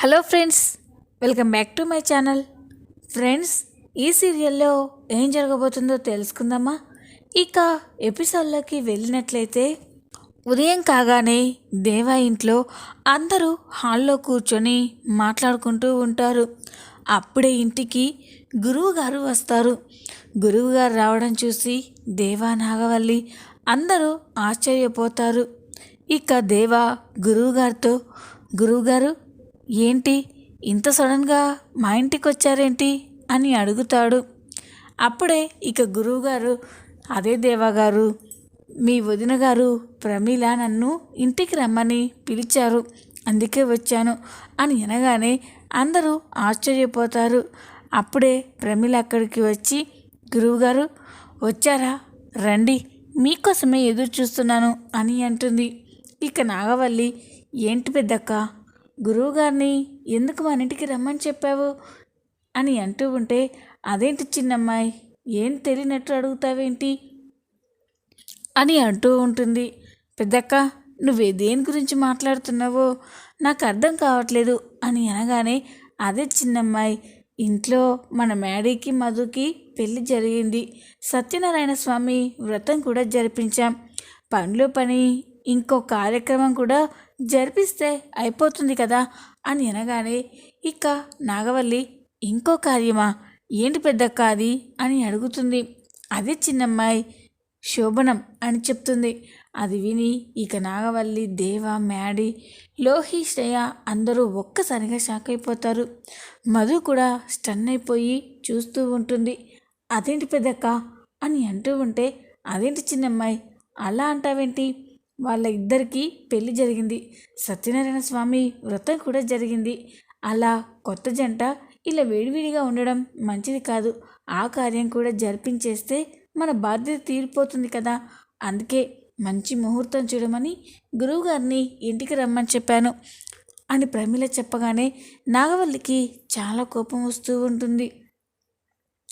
Hello friends welcome back to my channel. Friends ఈ సీరియల్లో ఏం జరగబోతుందో తెలుసుకుందామా? ఇక ఎపిసోడ్లోకి వెళ్ళినట్లయితే ఉదయం కాగానే దేవా ఇంట్లో అందరూ హాల్లో కూర్చొని మాట్లాడుకుంటూ ఉంటారు. అప్పుడే ఇంటికి గురువు గారు వస్తారు. గురువు గారు రావడం చూసి దేవా నాగవల్లి అందరూ ఆశ్చర్యపోతారు. ఇక దేవా గురువుగారితో గురువుగారు ఏంటి? ఇంత సడన్గా మా ఇంటికి వచ్చారేంటి అని అడుగుతాడు. అప్పుడే ఇక గురువుగారు అదే దేవా గారు మీ వదిన గారు ప్రమీల నన్ను ఇంటికి రమ్మని పిలిచారు. అందుకే వచ్చాను అని అనగానే అందరూ ఆశ్చర్యపోతారు. అప్పుడే ప్రమిళ అక్కడికి వచ్చి గురువుగారు వచ్చారా? రండి మీకోసమే ఎదురు చూస్తున్నాను అని అంటుంది. ఇక నాగవల్లి ఏంటి పెద్దక్క? గురువుగారిని ఎందుకు మన ఇంటికి రమ్మని చెప్పావు? అని అంటూ ఉంటే అదేంటి చిన్నమ్మాయి? ఏం తెలియనట్టు అడుగుతావేంటి? అని అంటూ ఉంటుంది. పెద్దక్క నువ్వే దేని గురించి మాట్లాడుతున్నావో? నాకు అర్థం కావట్లేదు. అని అనగానే అదే చిన్నమ్మాయి ఇంట్లో మన మేడీకి మధుకి పెళ్ళి జరిగింది. సత్యనారాయణ స్వామి వ్రతం కూడా జరిపించాం. పనులు పని ఇంకో కార్యక్రమం కూడా జరిపిస్తే అయిపోతుంది కదా అని అనగానే ఇక నాగవల్లి ఇంకో కార్యమా? ఏంటి పెద్దక్క అది? అని అడుగుతుంది. అదే చిన్నమ్మాయి శోభనం అని చెప్తుంది. అది విని ఇక నాగవల్లి దేవ మ్యాడీ లోహి శ్రేయ అందరూ ఒక్కసారిగా షాక్ అయిపోతారు. మధు కూడా స్టన్ అయిపోయి చూస్తూ ఉంటుంది. అదేంటి పెద్దక్క? అని అంటూ ఉంటే అదేంటి చిన్నమ్మాయి? అలా అంటావేంటి? వాళ్ళ ఇద్దరికీ పెళ్ళి జరిగింది. సత్యనారాయణ స్వామి వ్రతం కూడా జరిగింది. అలా కొత్త జంట ఇలా వేడివేడిగా ఉండడం మంచిది కాదు. ఆ కార్యం కూడా జరిపించేస్తే మన బాధ్యత తీరిపోతుంది కదా. అందుకే మంచి ముహూర్తం చూడమని గురువుగారిని ఇంటికి రమ్మని చెప్పాను. అని ప్రమిల చెప్పగానే నాగవల్లికి చాలా కోపం వస్తూ ఉంటుంది.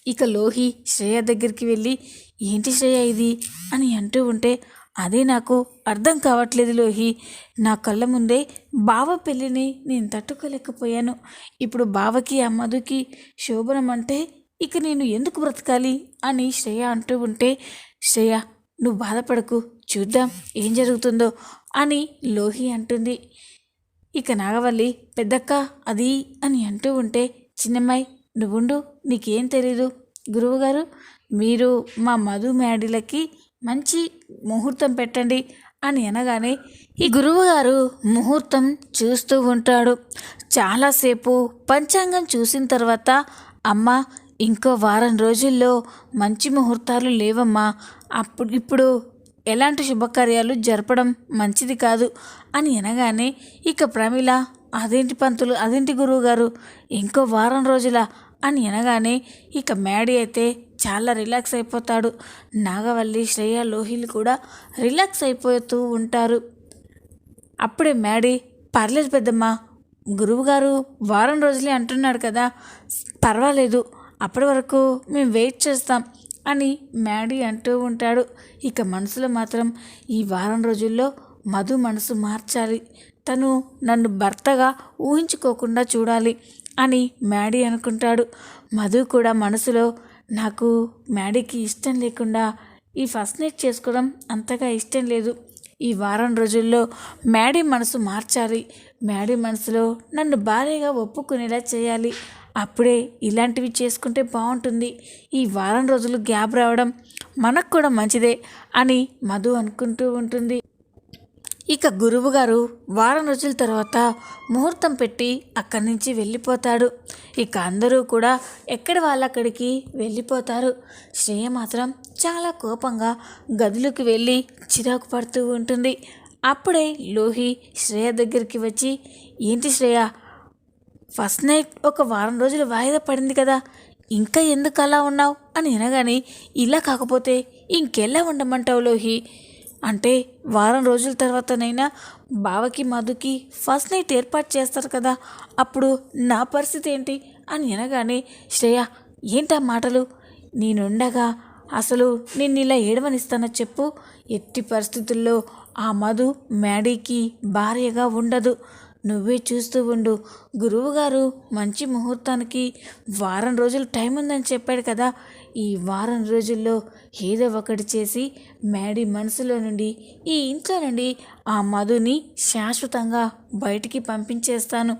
ఇక లోహి శ్రేయ దగ్గరికి వెళ్ళి ఏంటి శ్రేయ ఇది? అని అంటూ ఉంటే అదే నాకు అర్థం కావట్లేదు లోహి. నా కళ్ళ ముందే బావ పెళ్ళిని నేను తట్టుకోలేకపోయాను. ఇప్పుడు బావకి ఆ మధుకి శోభనం అంటే ఇక నేను ఎందుకు బ్రతకాలి అని శ్రేయ అంటూ ఉంటే శ్రేయ నువ్వు బాధపడకు చూద్దాం ఏం జరుగుతుందో అని లోహి అంటుంది. ఇక నాగవల్లి పెద్దక్క అది అని అంటూ ఉంటే చిన్నమ్మాయి నువ్వుండు నీకేం తెలీదు. గురువుగారు మీరు మా మధు మేడీలకి మంచి ముహూర్తం పెట్టండి అని అనగానే ఈ గురువుగారు ముహూర్తం చూస్తూ ఉంటాడు. చాలాసేపు పంచాంగం చూసిన తర్వాత అమ్మ ఇంకో వారం రోజుల్లో మంచి ముహూర్తాలు లేవమ్మా. అప్పుడు ఇప్పుడు ఎలాంటి శుభకార్యాలు జరపడం మంచిది కాదు అని అనగానే ఇక ప్రమిళ అదేంటి పంతులు అదేంటి గురువు గారు ఇంకో వారం రోజుల అని అనగానే ఇక మ్యాడీ అయితే చాలా రిలాక్స్ అయిపోతాడు. నాగవల్లి శ్రేయ లోహిలు కూడా రిలాక్స్ అయిపోతూ ఉంటారు. అప్పుడే మ్యాడీ పర్లేదు పెద్దమ్మ గురువుగారు వారం రోజులే అంటున్నాడు కదా పర్వాలేదు అప్పటి వరకు మేము వెయిట్ చేస్తాం అని మ్యాడీ అంటూ ఉంటాడు. ఇక మనసులో మాత్రం ఈ వారం రోజుల్లో మధు మనసు మార్చాలి. తను నన్ను భర్తగా ఊహించుకోకుండా చూడాలి. అని మ్యాడీ అనుకుంటాడు. మధు కూడా మనసులో నాకు మ్యాడీకి ఇష్టం లేకుండా ఈ ఫస్ట్ నైట్ చేసుకోవడం అంతగా ఇష్టం లేదు. ఈ వారం రోజుల్లో మ్యాడీ మనసు మార్చాలి. మ్యాడీ మనసులో నన్ను భార్యగా ఒప్పుకునేలా చేయాలి. అప్పుడే ఇలాంటివి చేసుకుంటే బాగుంటుంది. ఈ వారం రోజులు గ్యాప్ రావడం మనకు కూడా మంచిదే అని మధు అనుకుంటూ ఉంటుంది. ఇక గురువుగారు వారం రోజుల తర్వాత ముహూర్తం పెట్టి అక్కడి నుంచి వెళ్ళిపోతాడు. ఇక అందరూ కూడా ఎక్కడి వాళ్ళక్కడికి వెళ్ళిపోతారు. శ్రేయ మాత్రం చాలా కోపంగా గదిలోకి వెళ్ళి చిరాకు పడుతూ ఉంటుంది. అప్పుడే లోహి శ్రేయ దగ్గరికి వచ్చి ఏంటి శ్రేయ ఫస్ట్ నైట్ ఒక వారం రోజులు వాయిదా పడింది కదా ఇంకా ఎందుకు అలా ఉన్నావు? అని అనగానే ఇలా కాకపోతే ఇంకెలా ఉండమంటావు లోహి? అంటే వారం రోజుల తర్వాతనైనా బావకి మధుకి ఫస్ట్ నైట్ ఏర్పాటు చేస్తారు కదా. అప్పుడు నా పరిస్థితి ఏంటి అని అనగానే శ్రేయ ఏంటా మాటలు? నేనుండగా అసలు నిన్ను ఇలా ఏడవనిస్తానో చెప్పు. ఎట్టి పరిస్థితుల్లో ఆ మధు మ్యాడీకి భార్యగా ఉండదు. నువ్వే చూస్తూ ఉండు. గురువుగారు మంచి ముహూర్తానికి వారం రోజులు టైం ఉందని చెప్పాడు కదా. ఈ వారం రోజుల్లో ఏదో ఒకటి చేసి మేడీ మనసులో నుండి ఈ ఇంట్లో నుండి ఆ మధుని శాశ్వతంగా బయటికి పంపించేస్తాను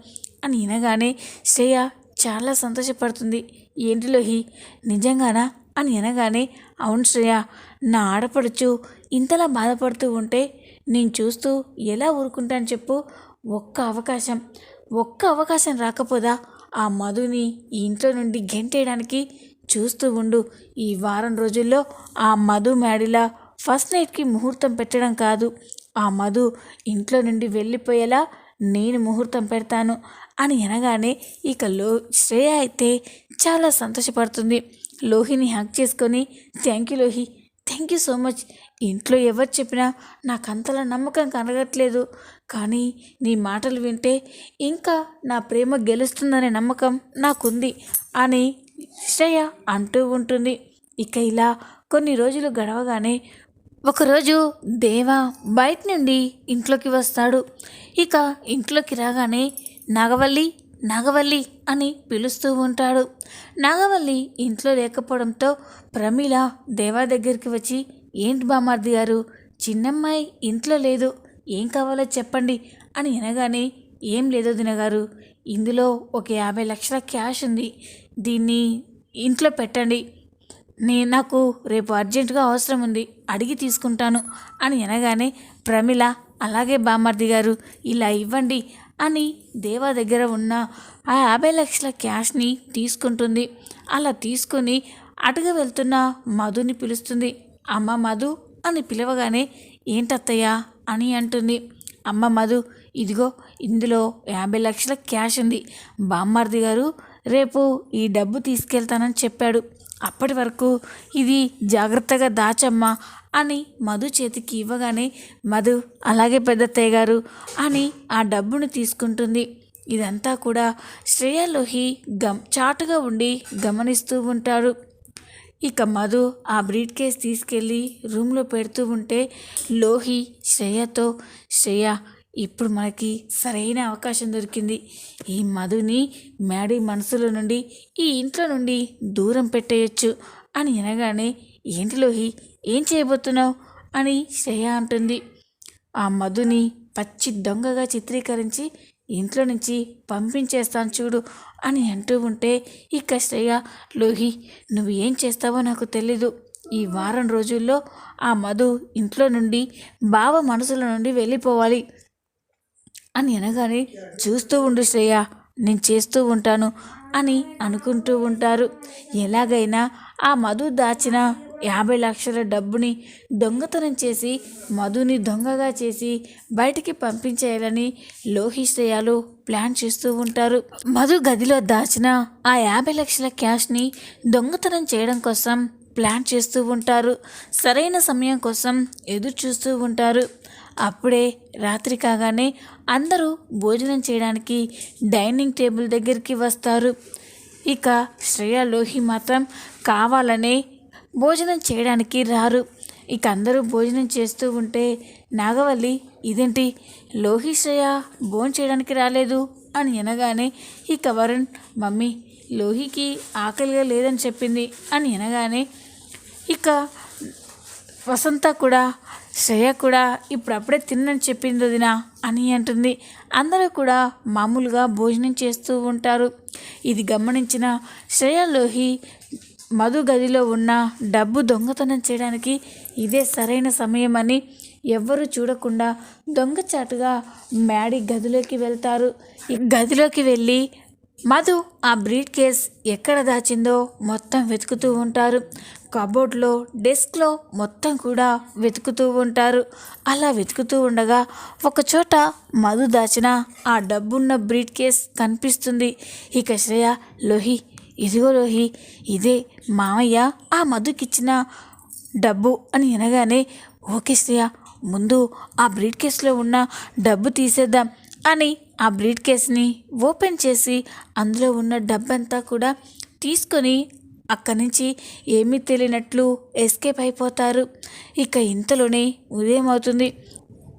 అని వినగానే శ్రేయ చాలా సంతోషపడుతుంది. ఏంటి లోహి? నిజంగానా? అని అనగానే అవును శ్రేయ నా ఆడపడుచు ఇంతలా బాధపడుతూ ఉంటే నేను చూస్తూ ఎలా ఊరుకుంటాను చెప్పు. ఒక్క అవకాశం ఒక్క అవకాశం రాకపోదా? ఆ మధుని ఈ ఇంట్లో నుండి గెంటేయడానికి చూస్తూ ఉండు. ఈ వారం రోజుల్లో ఆ మధు మేడిలా ఫస్ట్ నైట్కి ముహూర్తం పెట్టడం కాదు. ఆ మధు ఇంట్లో నుండి వెళ్ళిపోయేలా నేను ముహూర్తం పెడతాను అని అనగానే ఇక లో శ్రేయ అయితే చాలా సంతోషపడుతుంది. లోహిని హ్యాక్ చేసుకొని thank you Lohi thank you so much ఇంట్లో ఎవరు చెప్పినా నాకు అంతలా నమ్మకం కలగట్లేదు. కానీ నీ మాటలు వింటే ఇంకా నా ప్రేమ గెలుస్తుందనే నమ్మకం నాకుంది అని శ్రేయ అంటూ ఉంటుంది. ఇక ఇలా కొన్ని రోజులు గడవగానే ఒకరోజు దేవా బయట నుండి ఇంట్లోకి వస్తాడు. ఇక ఇంట్లోకి రాగానే నాగవల్లి నాగవల్లి అని పిలుస్తూ ఉంటాడు. నాగవల్లి ఇంట్లో లేకపోవడంతో ప్రమీల దేవా దగ్గరికి వచ్చి ఏంటి బామార్ది గారు చిన్నమ్మాయి ఇంట్లో లేదు. ఏం కావాలో చెప్పండి అని అనగానే ఏం లేదు దినగారు. ఇందులో ఒక యాభై లక్షల క్యాష్ ఉంది. దీన్ని ఇంట్లో పెట్టండి. నే నాకు రేపు అర్జెంటుగా అవసరం ఉంది. అడిగి తీసుకుంటాను. అని అనగానే ప్రమిళ అలాగే బామర్ది గారు ఇలా ఇవ్వండి అని దేవా దగ్గర ఉన్న ఆ యాభై లక్షల క్యాష్ని తీసుకుంటుంది. అలా తీసుకొని అటుగా వెళ్తున్న మధుని పిలుస్తుంది. అమ్మ మధు అని పిలవగానే ఏంటత్తయ్యా అని అంటుంది. అమ్మ మధు ఇదిగో ఇందులో యాభై లక్షల క్యాష్ ఉంది. బామ్మార్ది గారు రేపు ఈ డబ్బు తీసుకెళ్తానని చెప్పాడు. అప్పటి వరకు ఇది జాగ్రత్తగా దాచమ్మా అని మధు చేతికి ఇవ్వగానే మధు అలాగే పెద్దత్తయ్య గారు అని ఆ డబ్బును తీసుకుంటుంది. ఇదంతా కూడా శ్రేయలోహి గమ్ చాటుగా ఉండి గమనిస్తూ ఉంటారు. ఇక మధు ఆ బ్రీడ్ కేస్ తీసుకెళ్ళి రూమ్లో పెడుతూ ఉంటే లోహి శ్రేయతో శ్రేయ ఇప్పుడు మనకి సరైన అవకాశం దొరికింది. ఈ మధుని మేడీ మనసులో నుండి ఈ ఇంట్లో నుండి దూరం పెట్టేయచ్చు అని అనగానే ఏంటి లోహి ఏం చేయబోతున్నావు? అని శ్రేయ అంటుంది. ఆ మధుని పచ్చి దొంగగా చిత్రీకరించి ఇంట్లో నుంచి పంపించేస్తాను చూడు అని అంటూ ఉంటే ఇక శ్రేయ లోహి నువ్వు ఏం చేస్తావో నాకు తెలీదు. ఈ వారం రోజుల్లో ఆ మధు ఇంట్లో నుండి బావ మనసుల నుండి వెళ్ళిపోవాలి. అని అనగానే చూస్తూ ఉండు శ్రేయ నేను చేస్తూ ఉంటాను అని అనుకుంటూ ఉంటారు. ఎలాగైనా ఆ మధు దాచిన యాభై లక్షల డబ్బుని దొంగతనం చేసి మధుని దొంగగా చేసి బయటికి పంపించేయాలని లోహిశ్రేయాలు ప్లాన్ చేస్తూ ఉంటారు. మధు గదిలో దాచిన ఆ యాభై లక్షల క్యాష్ని దొంగతనం చేయడం కోసం ప్లాన్ చేస్తూ ఉంటారు. సరైన సమయం కోసం ఎదురు చూస్తూ ఉంటారు. అప్పుడే రాత్రి కాగానే అందరూ భోజనం చేయడానికి డైనింగ్ టేబుల్ దగ్గరికి వస్తారు. ఇక శ్రేయ లోహి మాత్రం కావాలనే భోజనం చేయడానికి రారు. ఇక అందరూ భోజనం చేస్తూ ఉంటే నాగవల్లి ఇదేంటి? లోహి శ్రేయ భోజనం చేయడానికి రాలేదు? అని అనగానే ఇక వరుణ్ మమ్మీ లోహికి ఆకలిగా లేదని చెప్పింది. అని అనగానే ఇక వసంత కూడా శ్రేయ కూడా ఇప్పుడప్పుడే తిన్నని చెప్పింది వదినా అని అంటుంది. అందరూ కూడా మామూలుగా భోజనం చేస్తూ ఉంటారు. ఇది గమనించిన శ్రేయలోహి మధు గదిలో ఉన్న డబ్బు దొంగతనం చేయడానికి ఇదే సరైన సమయం అని ఎవ్వరూ చూడకుండా దొంగచాటుగా మ్యాడీ గదిలోకి వెళ్తారు. గదిలోకి వెళ్ళి మధు ఆ బ్రీడ్ కేస్ ఎక్కడ దాచిందో మొత్తం వెతుకుతూ ఉంటారు. కబోర్డ్లో డెస్క్లో మొత్తం కూడా వెతుకుతూ ఉంటారు. అలా వెతుకుతూ ఉండగా ఒకచోట మధు దాచిన ఆ డబ్బున్న బ్రీడ్ కేస్ కనిపిస్తుంది. ఇక శ్రేయ లోహి ఇదిగో లోహి ఇదే మామయ్య ఆ మధుకిచ్చిన డబ్బు అని అనగానే ఓకే శ్రేయ ముందు ఆ బ్రీడ్ కేసులో ఉన్న డబ్బు తీసేద్దాం అని ఆ బ్రీడ్ కేస్ని ఓపెన్ చేసి అందులో ఉన్న డబ్బంతా కూడా తీసుకొని అక్కడి నుంచి ఏమీ తెలియనట్లు ఎస్కేప్ అయిపోతారు. ఇక ఇంతలోనే ఉదయం అవుతుంది.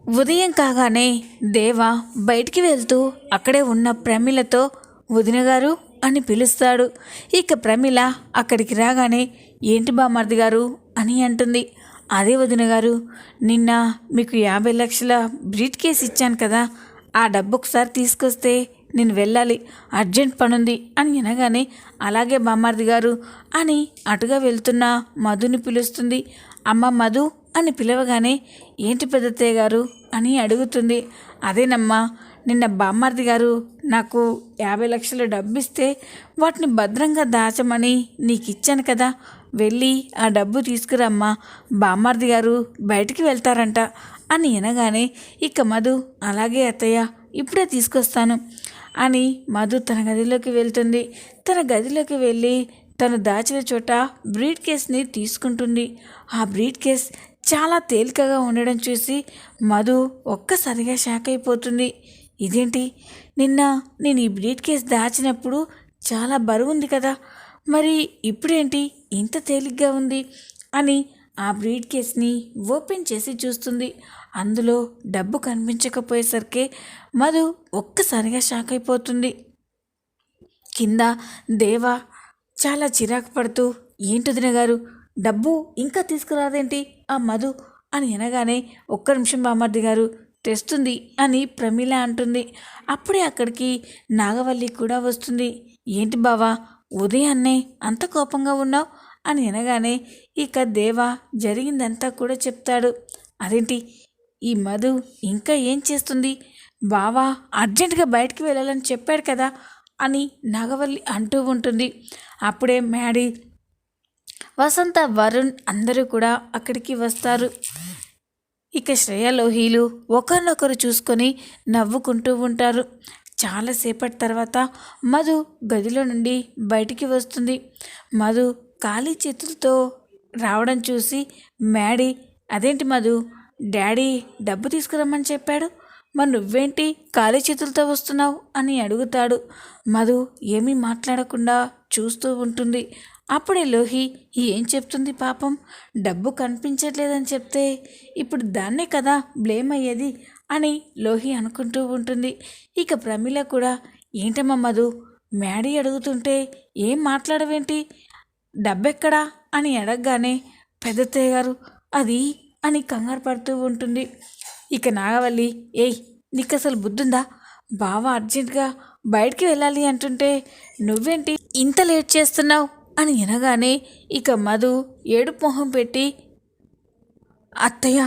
ఉదయం కాగానే దేవ బయటికి వెళ్తూ అక్కడే ఉన్న ప్రమిలతో వదిన గారు అని పిలుస్తాడు. ఇక ప్రమిల అక్కడికి రాగానే ఏంటి బామర్ది గారు అని అంటుంది. అదే వదిన గారు నిన్న మీకు యాభై లక్షల బ్రీట్ కేసు ఇచ్చాను కదా ఆ డబ్బు ఒకసారి తీసుకొస్తే నేను వెళ్ళాలి అర్జెంట్ పనుంది అని వినగానే అలాగే బామ్మార్ది గారు అని అటుగా వెళ్తున్న మధుని పిలుస్తుంది. అమ్మ మధు అని పిలవగానే ఏంటి పెద్దత్తయ్య గారు అని అడుగుతుంది. అదేనమ్మా నిన్న బామ్మార్ది గారు నాకు యాభై లక్షల డబ్బు ఇస్తే వాటిని భద్రంగా దాచమని నీకు ఇచ్చాను కదా వెళ్ళి ఆ డబ్బు తీసుకురమ్మా బామ్మార్ది గారు బయటికి వెళ్తారంట అని అనగానే ఇక మధు అలాగే అత్తయ్య ఇప్పుడే తీసుకొస్తాను అని మధు తన గదిలోకి వెళ్తుంది. తన గదిలోకి వెళ్ళి తను దాచిన చోట బ్రీడ్ కేస్ని తీసుకుంటుంది. ఆ బ్రీడ్ కేస్ చాలా తేలికగా ఉండడం చూసి మధు ఒక్కసారిగా షాక్ అయిపోతుంది. ఇదేంటి? నిన్న నేను ఈ బ్రీడ్ కేస్ దాచినప్పుడు చాలా బరువు ఉంది కదా మరి ఇప్పుడేంటి? ఇంత తేలిగ్గా ఉంది అని ఆ బ్రీడ్ కేస్ని ఓపెన్ చేసి చూస్తుంది. అందులో డబ్బు కనిపించకపోయేసరికి మధు ఒక్కసారిగా షాక్ అయిపోతుంది. కింద దేవ చాలా చిరాకు పడుతూ ఏంటి గారు డబ్బు ఇంకా తీసుకురాదేంటి? ఆ మధు అని అనగానే ఒక్క నిమిషం బామర్ది గారు తెస్తుంది అని ప్రమీల అంటుంది. అప్పుడే అక్కడికి నాగవల్లి కూడా వస్తుంది. ఏంటి బావా ఉదయాన్నే అంత కోపంగా ఉన్నావు? అని అనగానే ఇక దేవా జరిగిందంతా కూడా చెప్తాడు. అదేంటి? ఈ మధు ఇంకా ఏం చేస్తుంది? బావా అర్జెంటుగా బయటికి వెళ్ళాలని చెప్పాడు కదా అని నాగవల్లి అంటూ ఉంటుంది. అప్పుడే మ్యాడీ వసంత వరుణ్ అందరూ కూడా అక్కడికి వస్తారు. ఇక శ్రేయ లోహీలు ఒకరినొకరు చూసుకొని నవ్వుకుంటూ ఉంటారు. చాలాసేపటి తర్వాత మధు గదిలో నుండి బయటికి వస్తుంది. మధు ఖాళీ చేతులతో రావడం చూసి మ్యాడీ అదేంటి మధు? డాడీ డబ్బు తీసుకురమ్మని చెప్పాడు? మరి నువ్వేంటి ఖాళీ చేతులతో వస్తున్నావు? అని అడుగుతాడు. మధు ఏమీ మాట్లాడకుండా చూస్తూ ఉంటుంది. అప్పుడే లోహి ఏం చెప్తుంది పాపం? డబ్బు కనిపించట్లేదని చెప్తే ఇప్పుడు దాన్నే కదా బ్లేమ్ అయ్యేది అని లోహి అనుకుంటూ ఉంటుంది. ఇక ప్రమిళ కూడా ఏంటమ్మా మధు? మ్యాడీ అడుగుతుంటే ఏం మాట్లాడవేంటి? డబ్బెక్కడా అని అడగగానే పెద్దత్తయ్య గారు అది అని కంగారు పడుతూ ఉంటుంది. ఇక నాగవల్లి ఏయ్ నీకు అసలు బుద్ధుందా? బావ అర్జెంటుగా బయటికి వెళ్ళాలి అంటుంటే నువ్వేంటి ఇంత లేట్ చేస్తున్నావు? అని వినగానే ఇక మధు ఏడు మొహం పెట్టి అత్తయ్య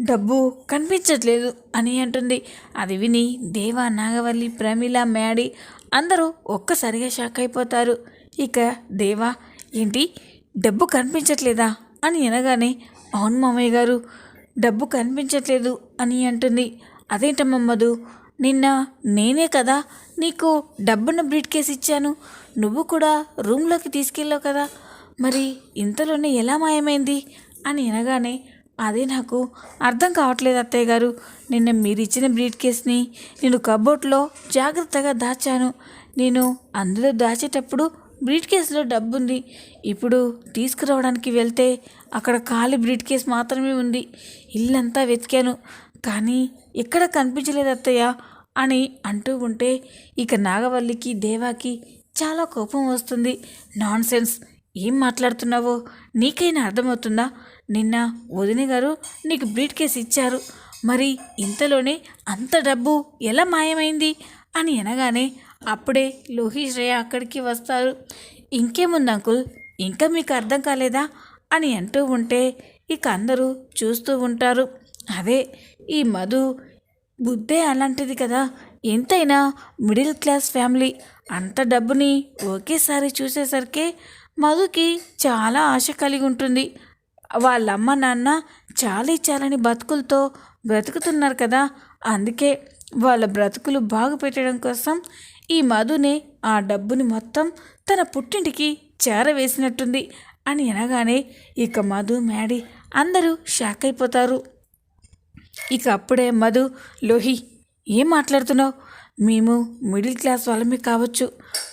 డబ్బు కనిపించట్లేదు అని అంటుంది. అది విని దేవా నాగవల్లి ప్రమిళ మ్యాడీ అందరూ ఒక్కసారిగా షాక్ అయిపోతారు. ఇక దేవా ఏంటి? డబ్బు కనిపించట్లేదా? అని అనగానే అవును మామయ్య గారు డబ్బు కనిపించట్లేదు అని అంటుంది. అదేంటమ్మ మధు? నిన్న నేనే కదా నీకు డబ్బున్న బ్రీడ్ కేసు ఇచ్చాను. నువ్వు కూడా రూమ్లోకి తీసుకెళ్ళావు కదా. మరి ఇంతలోనే ఎలా మాయమైంది? అని అనగానే అదే నాకు అర్థం కావట్లేదు అత్తయ్య గారు. నిన్న మీరు ఇచ్చిన బ్రీడ్ కేస్ని నేను కబోర్డ్లో జాగ్రత్తగా దాచాను. నేను అందులో దాచేటప్పుడు బ్రీడ్ కేసులో డబ్బు ఉంది ఇప్పుడు తీసుకురావడానికి వెళ్తే అక్కడ ఖాళీ బ్రీడ్ కేస్ మాత్రమే ఉంది. ఇల్లంతా వెతికాను. కానీ ఎక్కడ కనిపించలేదు అత్తయ్య అని అంటూ ఉంటే ఇక నాగవల్లికి దేవాకి చాలా కోపం వస్తుంది. Nonsense. ఏం మాట్లాడుతున్నావో? నీకైనా అర్థమవుతుందా? నిన్న వదిన గారు నీకు బ్రీడ్ కేస్ ఇచ్చారు. మరి ఇంతలోనే అంత డబ్బు ఎలా మాయమైంది? అని అనగానే అప్పుడే లోహి శ్రేయ అక్కడికి వస్తారు. ఇంకేముంది అంకుల్? ఇంకా మీకు అర్థం కాలేదా? అని అంటూ ఉంటే ఇక అందరూ చూస్తూ ఉంటారు. అదే ఈ మధు బుద్ధే అలాంటిది కదా. ఎంతైనా మిడిల్ క్లాస్ ఫ్యామిలీ. అంత డబ్బుని ఒకేసారి చూసేసరికి మధుకి చాలా ఆశ కలిగి ఉంటుంది. వాళ్ళ అమ్మ నాన్న చాలా చాలని బతుకులతో బ్రతుకుతున్నారు కదా. అందుకే వాళ్ళ బ్రతుకులు బాగుపెట్టడం కోసం ఈ మధునే ఆ డబ్బుని మొత్తం తన పుట్టింటికి చేరవేసినట్టుంది అని అనగానే ఇక మధు మ్యాడీ అందరూ షాక్ అయిపోతారు ఇక అప్పుడే మధు లోహి ఏం మాట్లాడుతున్నావు? మేము మిడిల్ క్లాస్ వాళ్ళమే కావచ్చు.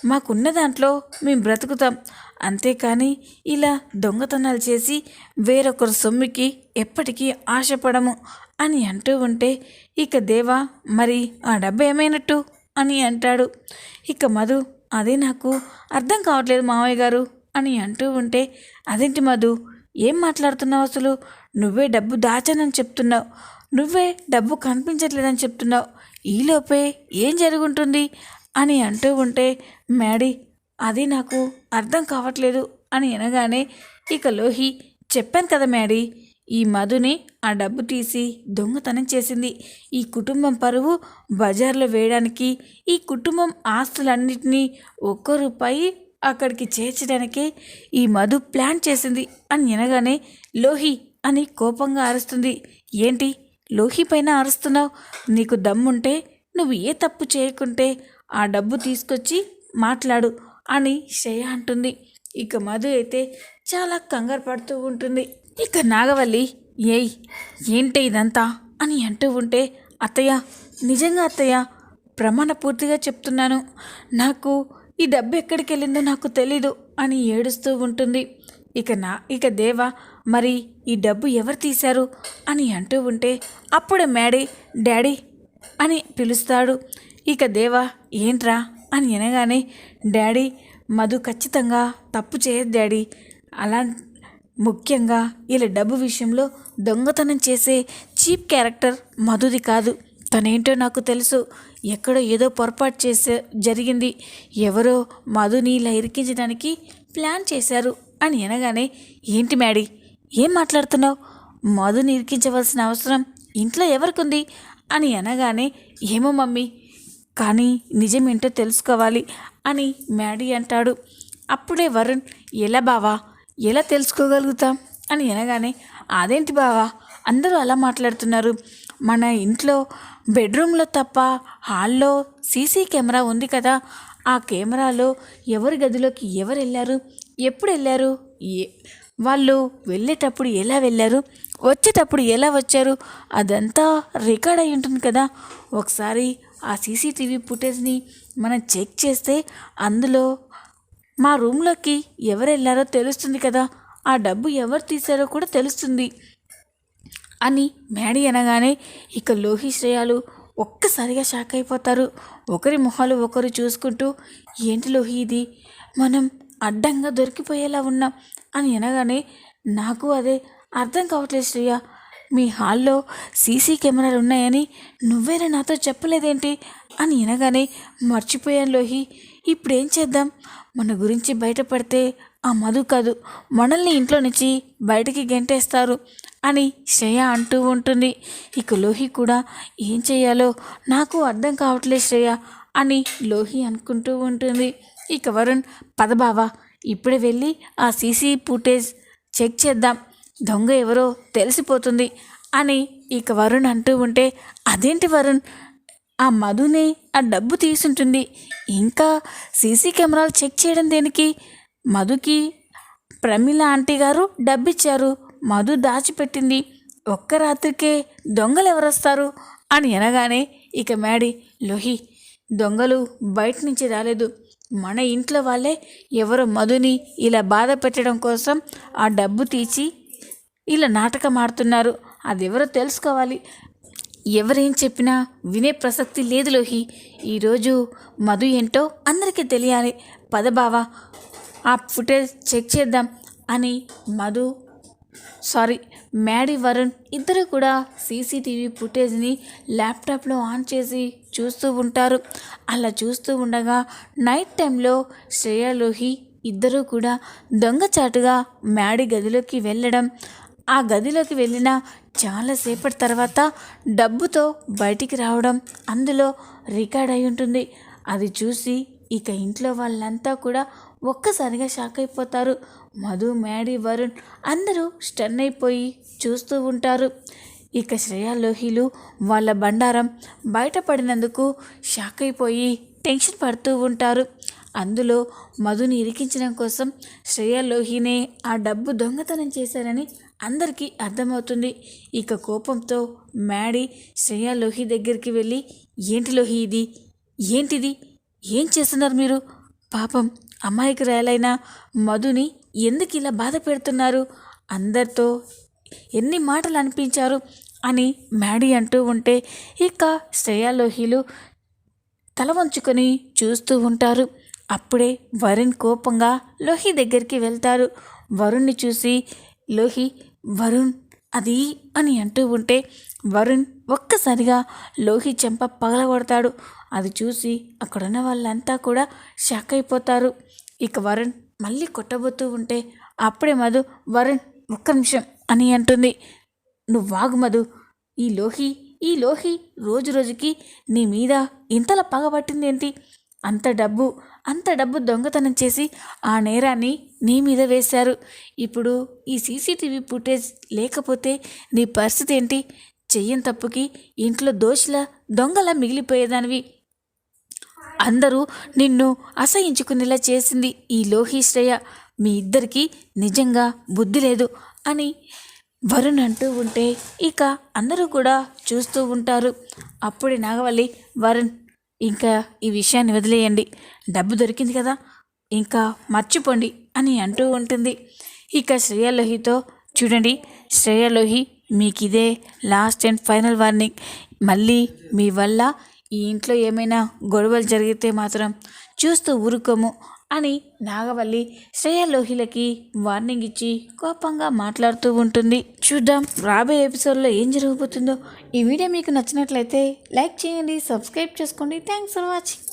మాకున్న దాంట్లో మేము బ్రతుకుతాం. అంతేకాని ఇలా దొంగతనాలు చేసి వేరొకరు సొమ్మికి ఎప్పటికీ ఆశపడము అని అంటూ ఉంటే ఇక దేవా మరి ఆ డబ్బు ఏమైనట్టు? అని అంటాడు. ఇక మధు అదే నాకు అర్థం కావట్లేదు మావయ్య గారు అని అంటూ ఉంటే అదేంటి మధు ఏం మాట్లాడుతున్నావు అసలు? నువ్వే డబ్బు దాచానని చెప్తున్నావు. నువ్వే డబ్బు కనిపించట్లేదని చెప్తున్నావు. ఈలోపే ఏం జరుగుంటుంది? అని అంటూ ఉంటే మ్యాడీ అది నాకు అర్థం కావట్లేదు అని అనగానే ఇక లోహి చెప్పాను కదా మ్యాడీ ఈ మధుని ఆ డబ్బు తీసి దొంగతనం చేసింది. ఈ కుటుంబం పరువు బజార్లో వేయడానికి ఈ కుటుంబం ఆస్తులన్నింటినీ ఒక్క రూపాయి అక్కడికి చేర్చడానికే ఈ మధు ప్లాన్ చేసింది అని వినగానే లోహి అని కోపంగా అరుస్తుంది. ఏంటి? లోహి పైన అరుస్తున్నావు? నీకు దమ్ముంటే నువ్వు ఏ తప్పు చేయకుంటే ఆ డబ్బు తీసుకొచ్చి మాట్లాడు అని శ్రేయ అంటుంది. ఇక మధు అయితే చాలా కంగారు పడుతూ ఉంటుంది. ఇక నాగవల్లి ఏయ్ ఏంటి ఇదంతా? అని అంటూ ఉంటే అత్తయ్య నిజంగా అత్తయ్య ప్రమాణ పూర్తిగా చెప్తున్నాను. నాకు ఈ డబ్బు ఎక్కడికి వెళ్ళిందో నాకు తెలీదు అని ఏడుస్తూ ఉంటుంది. ఇక నా ఇక దేవా మరి ఈ డబ్బు ఎవరు తీశారు? అని అంటూ ఉంటే అప్పుడే మేడీ డాడీ అని పిలుస్తాడు. ఇక దేవా ఏంట్రా? అని అనగానే డాడీ మధు ఖచ్చితంగా తప్పు చేయదు డాడీ. అలా ముఖ్యంగా ఇలా డబ్బు విషయంలో దొంగతనం చేసే చీప్ క్యారెక్టర్ మధుది కాదు. తనేంటో నాకు తెలుసు. ఎక్కడో ఏదో పొరపాటు చేసే జరిగింది. ఎవరో మధుని ఇలా ఇరికించడానికి ప్లాన్ చేశారు అని అనగానే ఏంటి మ్యాడీ ఏం మాట్లాడుతున్నావు? మధుని ఇరికించవలసిన అవసరం ఇంట్లో ఎవరికుంది? అని అనగానే ఏమో మమ్మీ కానీ నిజమేంటో తెలుసుకోవాలి అని మ్యాడీ అంటాడు. అప్పుడే వరుణ్ ఎలా బావా ఎలా తెలుసుకోగలుగుతాం? అని అనగానే అదేంటి బావా? అందరూ అలా మాట్లాడుతున్నారు. మన ఇంట్లో బెడ్రూమ్లో తప్ప హాల్లో సీసీ కెమెరా ఉంది కదా. ఆ కెమెరాలో ఎవరి గదిలోకి ఎవరు వెళ్ళారు? ఎప్పుడు వెళ్ళారు? ఏ వాళ్ళు వెళ్ళేటప్పుడు ఎలా వెళ్ళారు? వచ్చేటప్పుడు ఎలా వచ్చారు? అదంతా రికార్డ్ అయి ఉంటుంది కదా. ఒకసారి ఆ సీసీటీవీ ఫుటేజ్ని మనం చెక్ చేస్తే అందులో మా రూమ్లోకి ఎవరు వెళ్ళారో తెలుస్తుంది కదా. ఆ డబ్బు ఎవరు తీశారో కూడా తెలుస్తుంది. అని మేడీ అనగానే ఇక లోహి శ్రేయాలు ఒక్కసారిగా షాక్ అయిపోతారు. ఒకరి మొహాలు ఒకరు చూసుకుంటూ ఏంటి లోహి ఇది? మనం అడ్డంగా దొరికిపోయేలా ఉన్నాం. అని అనగానే నాకు అదే అర్థం కావట్లేదు శ్రేయ. మీ హాల్లో సీసీ కెమెరాలు ఉన్నాయని నువ్వేనా నాతో చెప్పలేదేంటి? అని అనగానే మర్చిపోయాను లోహి. ఇప్పుడేం చేద్దాం? మన గురించి బయటపడితే ఆ మధు కాదు మనల్ని ఇంట్లో నుంచి బయటికి గెంటేస్తారు అని శ్రేయ అంటూ ఉంటుంది. ఇక లోహి కూడా ఏం చేయాలో నాకు అర్థం కావట్లేదు శ్రేయ అని లోహి అనుకుంటూ ఉంటుంది. ఇక వరుణ్ పదబావా ఇప్పుడే వెళ్ళి ఆ సీసీ ఫుటేజ్ చెక్ చేద్దాం. దొంగ ఎవరో తెలిసిపోతుంది అని ఇక వరుణ్ అంటూ ఉంటే అదేంటి వరుణ్? ఆ మధుని ఆ డబ్బు తీసుంటుంది. ఇంకా సీసీ కెమెరాలు చెక్ చేయడం దేనికి? మధుకి ప్రమిళ ఆంటీ గారు డబ్బిచ్చారు. మధు దాచిపెట్టింది. ఒక్క రాత్రికే దొంగలు ఎవరొస్తారు అని అనగానే ఇక మేడి లోహి దొంగలు బయట నుంచి రాలేదు. మన ఇంట్లో వాళ్ళే ఎవరో మధుని ఇలా బాధ పెట్టడం కోసం ఆ డబ్బు తీసి ఇలా నాటకం ఆడుతున్నారు. అది ఎవరో తెలుసుకోవాలి. ఎవరేం చెప్పినా వినే ప్రసక్తి లేదు లోహి. ఈరోజు మధు ఏంటో అందరికీ తెలియాలి. పద బావా ఆ ఫుటేజ్ చెక్ చేద్దాం అని మధు సారీ మ్యాడీ వరుణ్ ఇద్దరు కూడా సీసీటీవీ ఫుటేజ్ని ల్యాప్టాప్లో ఆన్ చేసి చూస్తూ ఉంటారు. అలా చూస్తూ ఉండగా నైట్ టైంలో శ్రేయ లోహి ఇద్దరూ కూడా దొంగచాటుగా మ్యాడీ గదిలోకి వెళ్ళడం ఆ గదిలోకి వెళ్ళిన చాలాసేపటి తర్వాత డబ్బుతో బయటికి రావడం అందులో రికార్డ్ అయి ఉంటుంది. అది చూసి ఇక ఇంట్లో వాళ్ళంతా కూడా ఒక్కసారిగా షాక్ అయిపోతారు. మధు మ్యాడీ వరుణ్ అందరూ స్టన్ అయిపోయి చూస్తూ ఉంటారు. ఇక శ్రేయాలోహిలు వాళ్ళ బండారం బయటపడినందుకు షాక్ అయిపోయి టెన్షన్ పడుతూ ఉంటారు. అందులో మధుని ఇరికించడం కోసం శ్రేయా లోహినే ఆ డబ్బు దొంగతనం చేశారని అందరికీ అర్థమవుతుంది. ఇక కోపంతో మ్యాడీ శ్రేయా లోహి దగ్గరికి వెళ్ళి ఏంటి లోహి ఇది? ఏంటిది? ఏం చేస్తున్నారు మీరు? పాపం అమాయకురాలైన మధుని ఎందుకు ఇలా బాధ పెడుతున్నారు? అందరితో ఎన్ని మాటలు అనిపించారు? అని మ్యాడీ అంటూ ఉంటే ఇక శ్రేయా లోహిలు తల వంచుకొని చూస్తూ ఉంటారు. అప్పుడే వరుణ్ కోపంగా లోహి దగ్గరికి వెళ్తారు. వరుణ్ణి చూసి లోహి వరుణ్ అది అని అంటూ ఉంటే వరుణ్ ఒక్కసారిగా లోహి చెంప పగలగొడతాడు. అది చూసి అక్కడున్న వాళ్ళంతా కూడా షాక్ అయిపోతారు. ఇక వరుణ్ మళ్ళీ కొట్టబోతూ ఉంటే అప్పుడే మధు వరుణ్ ఒక్క నిమిషం అని అంటుంది. నువ్వు వాగు మధు ఈ లోహి ఈ లోహి రోజు రోజుకి నీ మీద ఇంతలా పగబట్టింది ఏంటి అంత డబ్బు అంత డబ్బు దొంగతనం చేసి ఆ నేరాన్ని నీ మీద వేశారు. ఇప్పుడు ఈ సీసీటీవీ ఫుటేజ్ లేకపోతే నీ పరిస్థితి ఏంటి? చెయ్యని తప్పుకి ఇంట్లో దోషిలా దొంగలా మిగిలిపోయేదానివి. అందరూ నిన్ను అసహించుకునేలా చేసింది ఈ లోహి శ్రేయ మీ ఇద్దరికీ నిజంగా బుద్ధి లేదు అని వరుణ్ అంటూ ఉంటే ఇక అందరూ కూడా చూస్తూ ఉంటారు. అప్పుడే నాగవల్లి వరుణ్ ఇంకా ఈ విషయాన్ని వదిలేయండి. డబ్బు దొరికింది కదా ఇంకా మర్చిపోండి అని అంటూ ఉంటుంది. ఇక శ్రేయలోహితో చూడండి శ్రేయలోహి మీకు ఇదే లాస్ట్ అండ్ ఫైనల్ వార్నింగ్ మళ్ళీ మీ వల్ల ఈ ఇంట్లో ఏమైనా గొడవలు జరిగితే మాత్రం చూస్తూ ఊరుకోము. అని నాగవల్లి శ్రేయలోహిలకి వార్నింగ్ ఇచ్చి కోపంగా మాట్లాడుతూ ఉంటుంది. చూద్దాం రాబోయే ఎపిసోడ్లో ఏం జరగబోతుందో. ఈ వీడియో మీకు నచ్చినట్లయితే లైక్ చేయండి సబ్స్క్రైబ్ చేసుకోండి. Thanks for watching